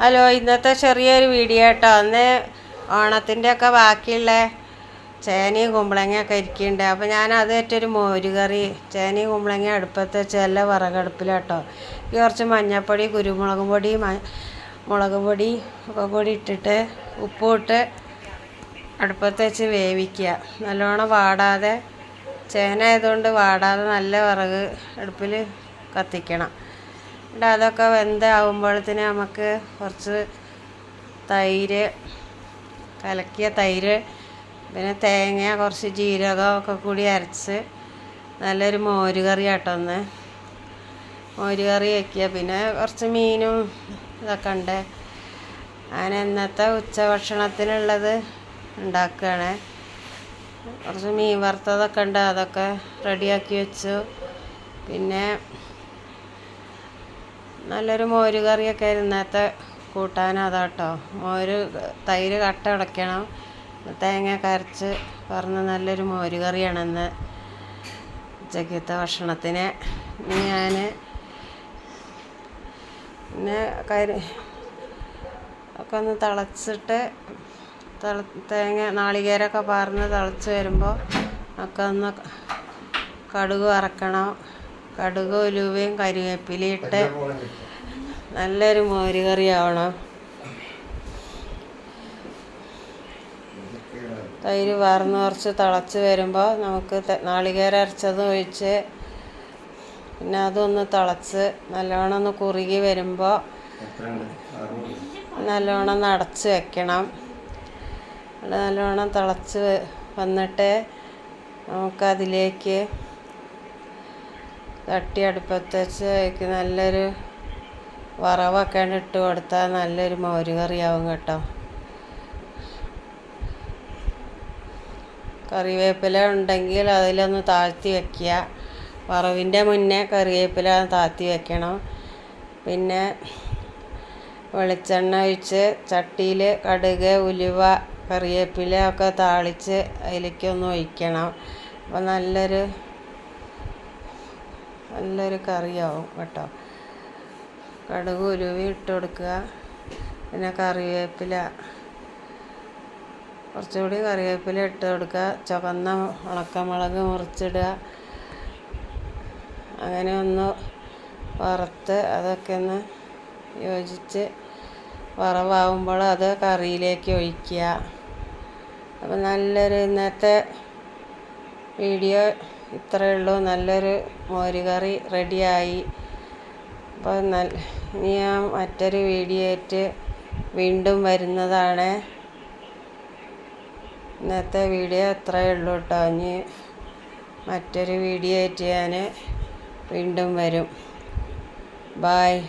Hello ഇന്നത്തെ ചെറിയൊരു video കേട്ടോ. അന്ന് ഓണത്തിന്റെ ഒക്കെ ബാക്കിയുള്ള ചേനയും കുമ്പളങ്ങയൊക്കെ ഇരിക്കുന്നുണ്ട്. അപ്പോൾ ഞാൻ അത് ഏറ്റൊരു മോരുകറി ചേനയും കുമ്പളങ്ങ അടുപ്പത്ത് വിറകടുപ്പിലാട്ടോ ഈ കുറച്ച് മഞ്ഞൾപ്പൊടി കുരുമുളക് പൊടി മുളക് പൊടി ഒക്കെ കൂടി ഇട്ടിട്ട് ഉപ്പും ഇട്ട് അടുപ്പത്ത് വെച്ച് വേവിക്കുക. നല്ലോണം വാടാതെ ചേന ആയതുകൊണ്ട് വാടാതെ നല്ല വിറക് അടുപ്പിൽ കത്തിക്കണം. എന്നിട്ട് അതൊക്കെ വെന്താവുമ്പോഴത്തേന് നമുക്ക് കുറച്ച് തൈര് കലക്കിയ തൈര് പിന്നെ തേങ്ങ കുറച്ച് ജീരകം ഒക്കെ കൂടി അരച്ച് നല്ലൊരു മോര് കറി ആട്ടോ ഒന്ന് മോര് കറി വയ്ക്കുക പിന്നെ കുറച്ച് മീനും ഇതൊക്കെ ഉണ്ട്. അങ്ങനെ ഇന്നത്തെ ഉച്ചഭക്ഷണത്തിനുള്ളത് ഉണ്ടാക്കുകയാണ്. കുറച്ച് മീൻ വറുത്തതൊക്കെ ഉണ്ട്. അതൊക്കെ റെഡിയാക്കി വെച്ചു. പിന്നെ നല്ലൊരു മോര് കറിയൊക്കെ ഇന്നത്തെ കൂട്ടാൻ അതാട്ടോ. മോര് തൈര് കട്ട അടയ്ക്കണം. തേങ്ങ കരച്ച് പറഞ്ഞ നല്ലൊരു മോര് കറിയാണ് ഇന്ന് ഉച്ചക്കത്തെ ഭക്ഷണത്തിന്. ഇനി ഞാൻ പിന്നെ കരി ഒക്കെ ഒന്ന് തിളച്ചിട്ട് തിള തേങ്ങ നാളികേരമൊക്കെ പാർന്ന് തിളച്ച് വരുമ്പോൾ ഒക്കെ ഒന്ന് കടുക് വറക്കണം. കടുക് ഉലുവയും കരിവേപ്പിലയും ഇട്ട് നല്ലൊരു മോര് ആവണം തൈര് വാർന്ന് കുറച്ച് തിളച്ച് വരുമ്പോൾ നമുക്ക് നാളികേര അരച്ചത് ഒഴിച്ച് പിന്നെ അതൊന്ന് തിളച്ച് നല്ലോണം ഒന്ന് കുറുകി വരുമ്പോൾ നല്ലോണം ഒന്ന് അടച്ച് വെക്കണം. നല്ലോണം തിളച്ച് വന്നിട്ട് നമുക്കതിലേക്ക് തട്ടി അടുപ്പത്ത് വെച്ച് അതിലേക്ക് നല്ലൊരു വറവൊക്കെ ഇട്ട് കൊടുത്താൽ നല്ലൊരു മോര് കറിയാവും കേട്ടോ. കറിവേപ്പില ഉണ്ടെങ്കിൽ അതിലൊന്ന് താഴ്ത്തി വെക്കുക. വറവിന്റെ മുന്നേ കറിവേപ്പില താഴ്ത്തി വെക്കണം. പിന്നെ വെളിച്ചെണ്ണ ഒഴിച്ച് ചട്ടിയിൽ കടുക് ഉലുവ കറിവേപ്പില ഒക്കെ താളിച്ച് അതിലേക്ക് ഒന്ന് ഒഴിക്കണം. അപ്പോൾ നല്ലൊരു നല്ലൊരു കറിയാവും കേട്ടോ. കടുക് ഉരുവി ഇട്ട് കൊടുക്കുക. പിന്നെ കറിവേപ്പില. കുറച്ചുകൂടി കറിവേപ്പില ഇട്ട് കൊടുക്കുക. ചുവന്ന ഉണക്കമുളക് മുറിച്ചിടുക. അങ്ങനെ ഒന്ന് വറുത്ത് അതൊക്കെ ഒന്ന് യോജിച്ച് വറവാകുമ്പോൾ അത് കറിയിലേക്ക് ഒഴിക്കുക. അപ്പോൾ നല്ലൊരു ഇന്നത്തെ വീഡിയോ ഇത്രയേ ഉള്ളൂ. നല്ലൊരു മോരുകറി റെഡിയായി. അപ്പോൾ നല്ല ഇനി ഞാൻ മറ്റൊരു വീഡിയോ ആയിട്ട് വീണ്ടും വരുന്നതാണ്. ഇന്നത്തെ വീഡിയോ ഇത്രയേ ഉള്ളൂ കേട്ടോ. ഇനി മറ്റൊരു വീഡിയോ ആയിട്ട് ഞാൻ വീണ്ടും വരും. ബായ്